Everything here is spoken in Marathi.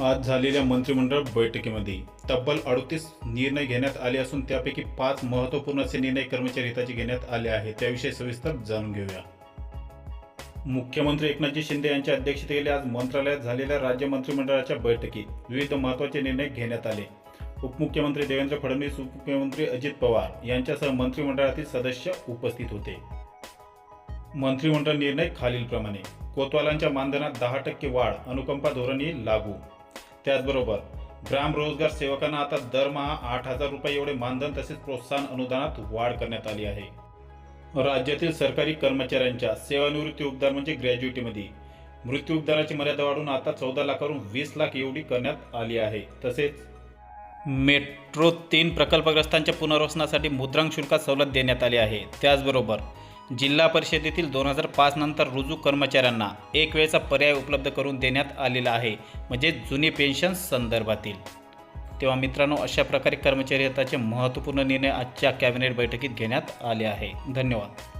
आज झालेल्या मंत्रिमंडळ बैठकीमध्ये तब्बल अडतीस निर्णय घेण्यात आले असून त्यापैकी पाच महत्त्वपूर्ण असे निर्णय कर्मचारी हिताचे घेण्यात आले आहेत. त्याविषयी सविस्तर जाणून घेऊया. मुख्यमंत्री एकनाथजी शिंदे यांच्या अध्यक्षतेखाली आज मंत्रालयात झालेल्या राज्य मंत्रिमंडळाच्या बैठकीत विविध महत्त्वाचे निर्णय घेण्यात आले. उपमुख्यमंत्री देवेंद्र फडणवीस उपमुख्यमंत्री अजित पवार यांच्यासह मंत्रिमंडळातील सदस्य उपस्थित होते. मंत्रिमंडळ निर्णय खालीलप्रमाणे कोतवालांच्या मानधनात दहा टक्के वाढ अनुकंपा धोरणे लागू. त्याचबरोबर ग्राम रोजगार सेवकांना आता दरमहा आठ हजार रुपये एवढे मानधन तसेच प्रोत्साहन अनुदानात वाढ करण्यात आली आहे. राज्यातील सरकारी कर्मचाऱ्यांच्या सेवानिवृत्ती उपदार म्हणजे ग्रॅज्युएटीमध्ये. मृत्यू उपदाराची मर्यादा वाढून आता चौदा लाखावरून वीस लाख एवढी करण्यात आली आहे. तसेच मेट्रो तीन प्रकल्पग्रस्तांच्या पुनर्वसनासाठी मुद्रांक शुल्कात सवलत देण्यात आली आहे. त्याचबरोबर जिल्हा परिषदेतील दोन हजार पाच नंतर रुजू कर्मचाऱ्यांना एक वेळचा पर्याय उपलब्ध करून देण्यात आलेला आहे म्हणजे जुनी पेन्शन संदर्भातील. तेव्हा मित्रांनो अशा प्रकारे कर्मचारी हिताचे महत्त्वपूर्ण निर्णय आजच्या कॅबिनेट बैठकीत घेण्यात आले आहे. धन्यवाद.